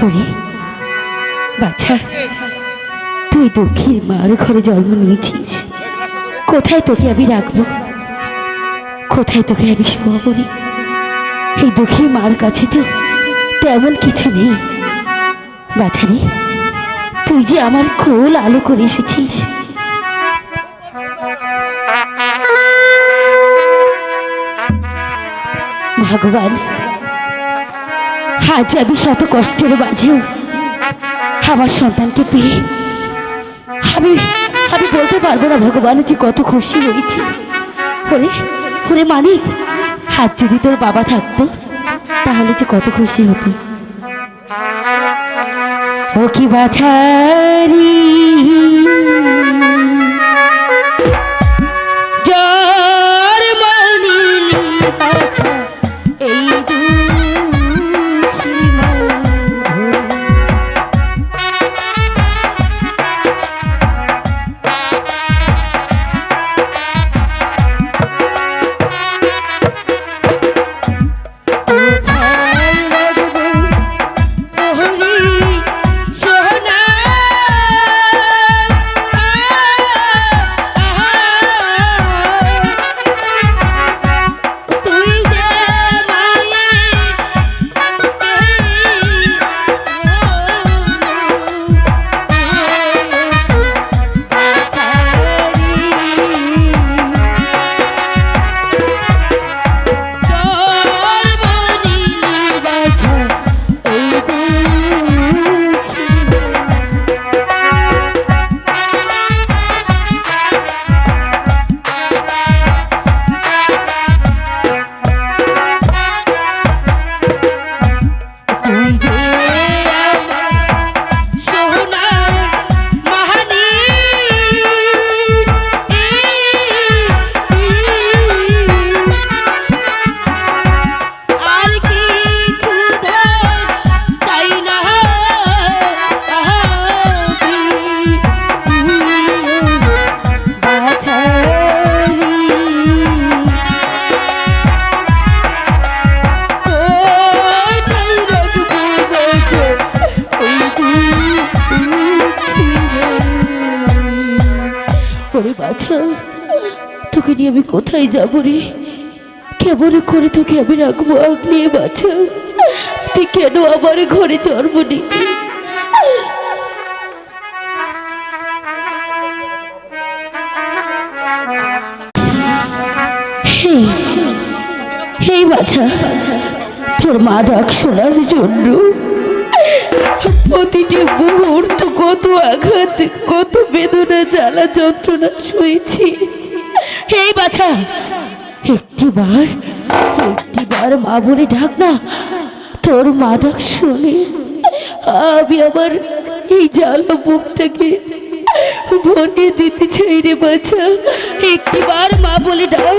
হরি বাছা, তুই দুঃখীর মার ঘরে জন্ম নিয়েছিস। কোথায় তোকে আমি রাখব? কোথায় তোকে আমি শোয়াবনি এই দুঃখী মার কাছে তো তেমন কিছু নেই। বাছারে তুই যে আমার কোল আলো করে এসেছিস। ভগবান আজ আমি শত কষ্টের মাঝেও আমার সন্তানকে পেয়ে আমি আমি বলতে পারব না ভগবান যে কত খুশি হয়েছি। ওরে ওরে মানিক হাত যদি তোর বাবা থাকতো, তাহলে যে কত খুশি হতো। ও কি বাছারি তোকে নিয়ে আমি কোথায় যাব রে? কেমন করে তোকে আমি রাখব? আগলে বাছা। তুই কেন আমার ঘরে জন্ম হেই, হেই বাছা তোর মা ডাক শোনার জন্য। প্রতিটি মুহূর্ত কত আঘাত কত বেদনা জ্বালা যন্ত্রণা শুয়েছি হেই বাছা একটিবার একটিবার মা বলে ডাক না, তোর মা ডাক শুনে আমি আমার এই জালো বুক থেকে ভরিয়ে দিতে চাই রে বাছা। একটিবার মা বলে ডাক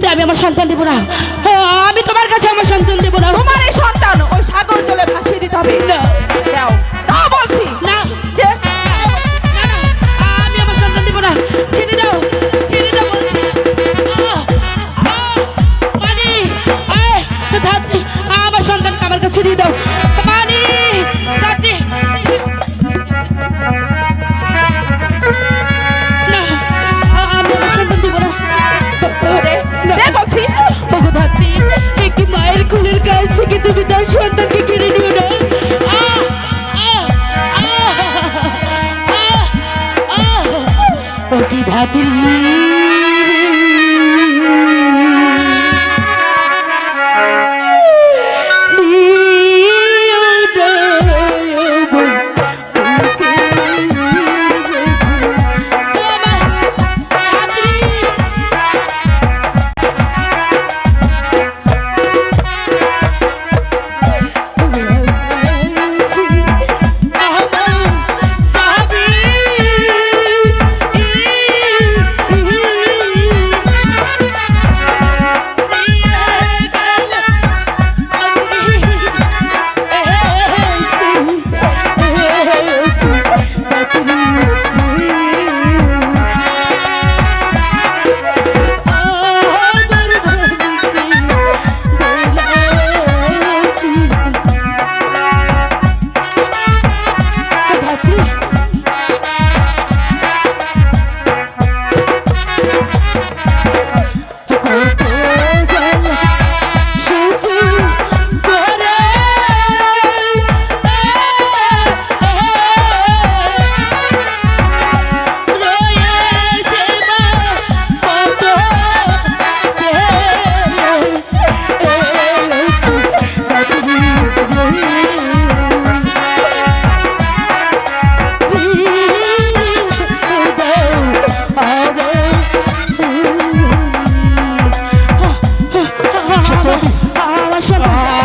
কিছুতে আমি আমার সন্তান দেবো না। আমি তোমার কাছে আমার সন্তান দেবো না। তোমার এই সন্তান ওই সাগর জলে ভাসিয়ে দিতে হবে। না।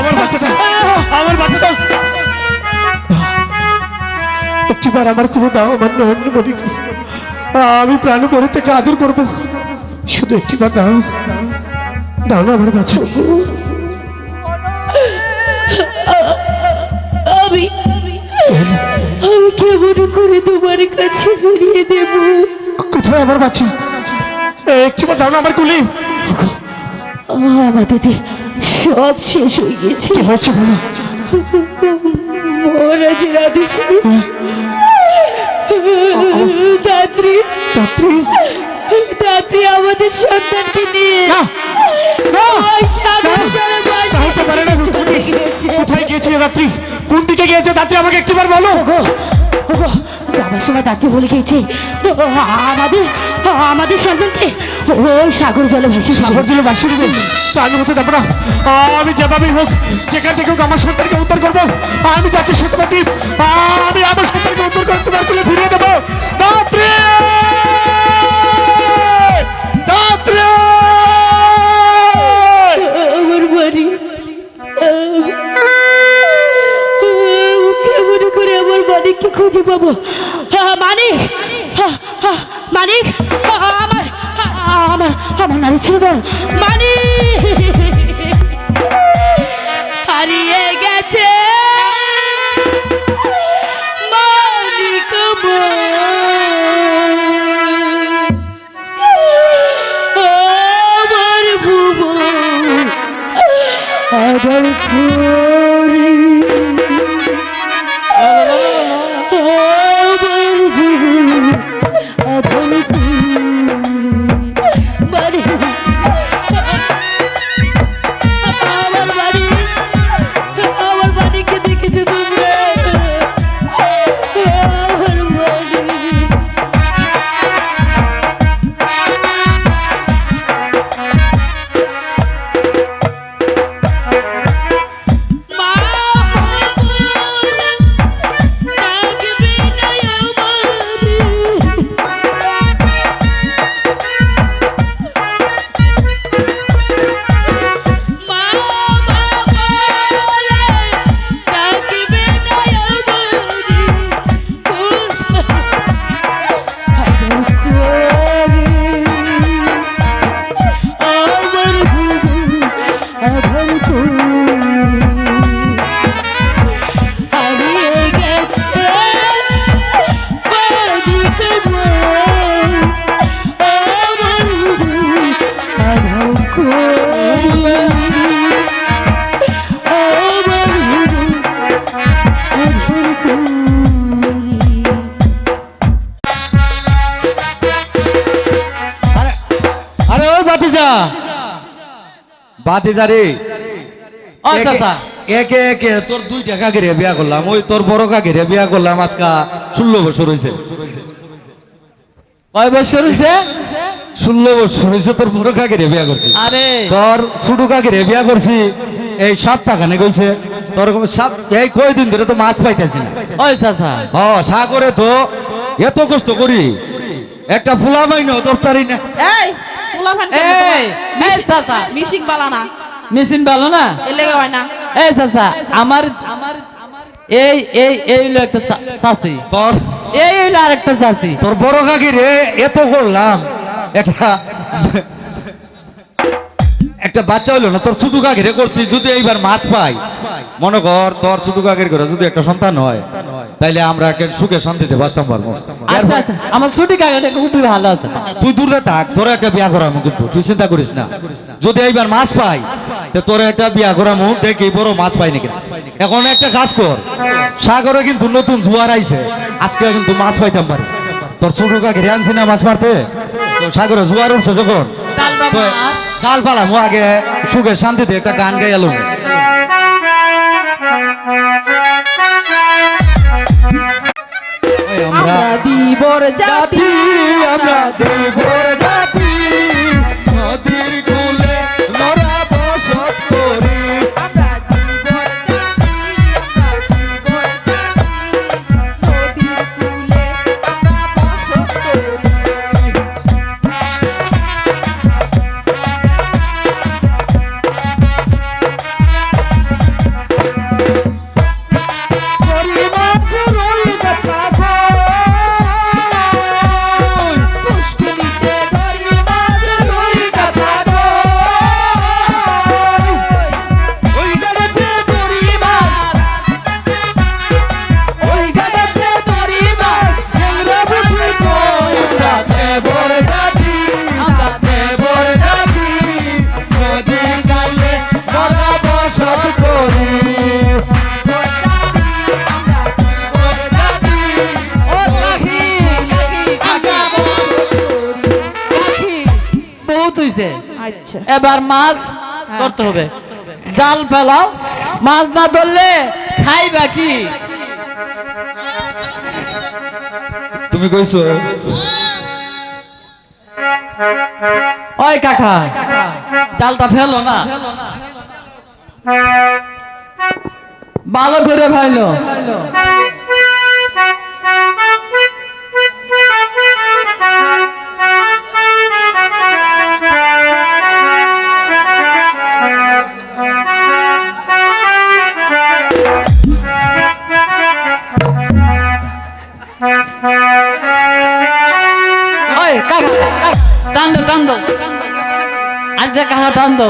আমার বাচ্চাটা আমার বাচ্চাটা। এবার আমার কোনো দাও আমার নয়ন মণিকে আমি প্রাণ করে থেকে আদর করব। শুধু একটিবার দাও। দাও না আমার বাচ্চা। আমি আমি কেমন করে তোমার কাছে ফিরিয়ে দেব? কোথায় আমার বাচ্চা? একটিবার দাও না আমার কুলি। সব শেষ হয়ে গেছে কি হচ্ছে বলো? মহারাজের আদেশে দাত্রী। রাত্রি দাত্রী আমাদের সন্তানকে নিয়ে। কোথায় গিয়েছিল রাত্রি কোন দিকে গিয়েছে? রাত্রি আমাকে একটিবার বলো। যাবার সময় তাকে বলে গিয়েছে, আমাদের আমাদের সন্তানকে ওই সাগর জলে ভাসি সাগর জলে ভাসি দেবে। তাহলে হতে দেবো না আমি যেভাবেই হোক, যেখান থেকে হোক আমার সন্তানকে উদ্ধার করব, আমি যাচ্ছি সত্যবাদী। Yeah. আরে ওই বাতিজা বাতিজা রে। একে- একে একে তোর দুই টাকা ঘিরে বিয়া করলাম ওই তোর বড় কাকিরে বিয়া করলাম আজকা ষোলো বছর হয়েছে কয় বছর হয়েছে ষোলো বছর হয়েছে তোর বড় কাকিরে বিয়া করছি। আরে। তোর ছোট কাকিরে বিয়া করছি এই সাত টাকানে কইছে। তোর সাত এই কয়দিন ধরে তো মাছ পাইতেছি না। ওই চাচা হ সাগরে তো এত কষ্ট করি। একটা ফুলা মাইন তোর তারি না এই এই এই চাচা। মিশিং মেশিন ভালো না? এলে হয় না। এই চাচা আমার আমার এই এই এই হলো একটা চা- চাচি। তোর এই হলো আরেকটা চাচি। তোর বড় কাকিরে এত করলাম একটা একটা বাচ্চা হলো না তোর ছোট কাকিরে করছি যদি এইবার মাছ পাই। মনে কর তোর ছোট কাকির করে যদি একটা সন্তান হয় তাইলে আমরা সুখে শান্তিতে বাঁচতাম পারব। আচ্ছা আচ্ছা। আমার ছুটি খুবই ভালো আছে তুই দূরে থাক তোর একটা বিয়া করামু কিন্তু তুই চিন্তা করিস না। যদি এইবার মাছ পাই তো তোর একটা বিয়া করামু দেখি বড় মাছ পাই নাকি এখন একটা কাজ কর সাগরে কিন্তু নতুন জোয়ার আইছে আজকে কিন্তু মাছ পাইতাম পারি। তোর ছোট কাকে আনছি না মাছ মারতে? তো জুয়ার জোয়ার উঠছে যখন কাল। জাল পালাম ও আগে সুখে শান্তিতে একটা গান গাই এলো আমরা আমরা দিবর জাতি আমরা দেবর এবার মাছ ধরতে হবে। জাল ফেলাও। মাছ না ধরলে খাই বাকি তুমি কইছো? ওই কাকা জালটা ফেলো না। ভালো করে ভাইলো টান দো টান দো আজ কাকা টান দো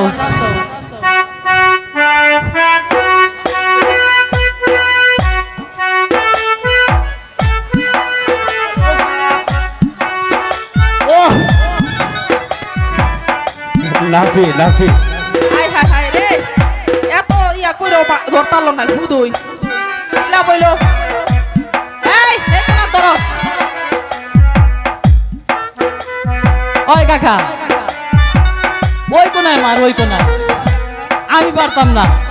লাফি লাফি। হাই হাই হাই রে। এত ইয়া কইরো ধরতালো না হুদুই ইলা বইলো ওই কাকা। ওই কোনায় মার ওই কোনায়। আমি পারতাম না।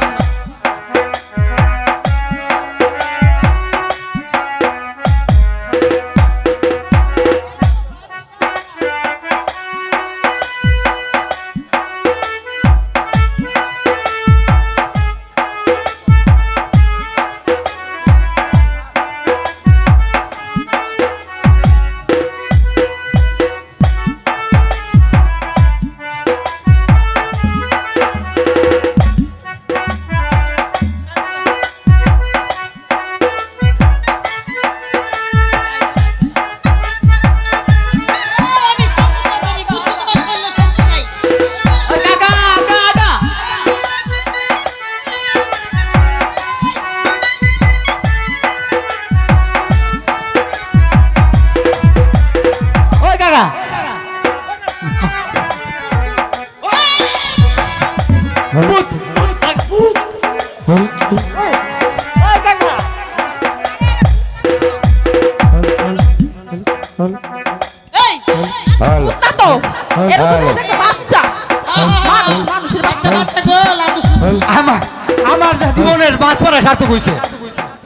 সার্থক হইছে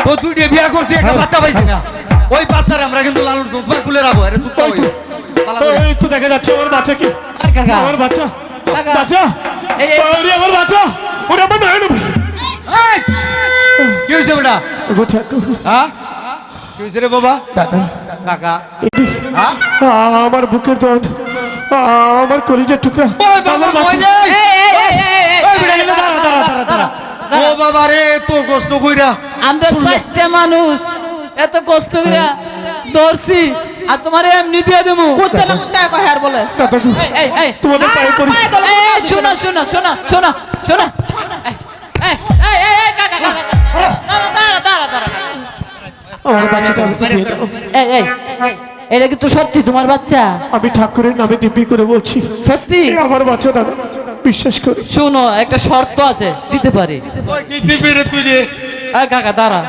তো দুইটা বিয়া করছি একটা বাচ্চা পাইছি না। ওই বাচ্চারে আমরা কিন্তু লালন দুধ খুলে রাখব আরে দুধ তো তো দেখা যাচ্ছে আমার বাচ্চা কি? কাকা। আমার বাচ্চা। কাকা। বাচ্চা? এই, এই। ওরে আমার বাচ্চা। ওরে আমার নয়ন কি বেটা? ওগো ঠাকুর হ্যাঁ? কি হয়েছে রে বাবা? দাদা। কাকা। হ্যাঁ? আমার বুকের দর্দ। আমার কলিজার টুকরা। ওই বাবা আমার ওই বাচ্চা যে এই, এই, এই, এই, এই, ওই বেটা এনে দাঁড়া দাঁড়া দাঁড়া দাঁড়া। ও বাবা রে তো কষ্ট কইরা। আমরা চারটে মানুষ। এত কষ্ট করে ধরছি আর তোমার এমনি দিয়ে দেবো। কয় আর বলে? তোমাদের পায়ে পড়ি। শোনো এটা কিন্তু সত্যি তোমার বাচ্চা? আমি ঠাকুরের নামে দিব্যি করে বলছি। সত্যি? আমার বাচ্চা দাদা বিশ্বাস করি। শোনো একটা শর্ত আছে দিতে পারি। কাকা দাঁড়া।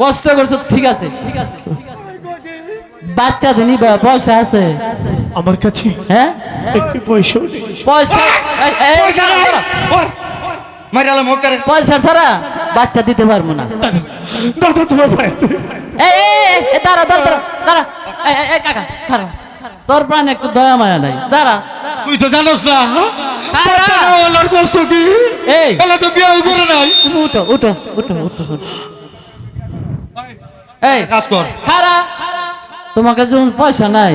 কষ্ট করছ ঠিক আছে। ঠিক আছে বাচ্চা নিবা পয়সা আছে। আমার কাছে হ্যাঁ? একটি পয়সা পয়সা করে। পয়সা ছাড়া বাচ্চা দিতে পারব না। দাদা দাদা তোমার পায়ে ধরি। এই, এই, এই, এই, দাঁড়া দাঁড়া দাঁড়া দাঁড়া। এই, এই, এই, কাকা দাঁড়া তোর প্রাণে একটু দয়া মায়া নাই। দাঁড়া। তুই তো জানোস না। ওলার কষ্ট কি? এই। এলা তো বিয়া করে নাই। তুমি উঠো উঠো উঠো উঠো উঠো। এই। কাজ কর। খারা তোমাকে যখন পয়সা নাই।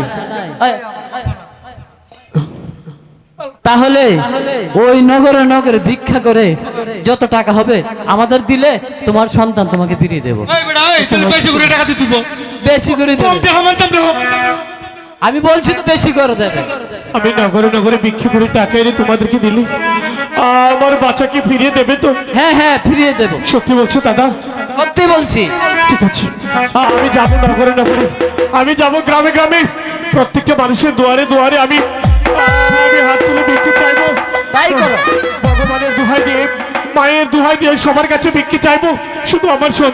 তাহলে ওই নগরে নগরে ভিক্ষা করে যত টাকা হবে আমাদের দিলে তোমার সন্তান তোমাকে ফিরিয়ে দেবো। বেশি করে টাকা দিতে দিব বেশি করে দেব। আমি বলছি তো বেশি করে দেবে। আমি নগরে নগরে বিক্রি করে টাকা এনে তোমাদেরকে দিলি। আমার বাচ্চাকে ফিরিয়ে দেবে তো? হ্যাঁ হ্যাঁ ফিরিয়ে দেবো। সত্যি বলছো দাদা? সত্যি বলছি। ঠিক আছে। আমি যাব নগরে নগরে। আমি যাব গ্রামে গ্রামে। প্রত্যেকটা মানুষের দুয়ারে দুয়ারে আমি আমি হাত তুলে বিক্রি চাইব। তাই করো। ভগবানের দুহাই দিয়ে মায়ের দুহাই দিয়ে সবার কাছে বিক্রি চাইব। শুধু আমার সন্তান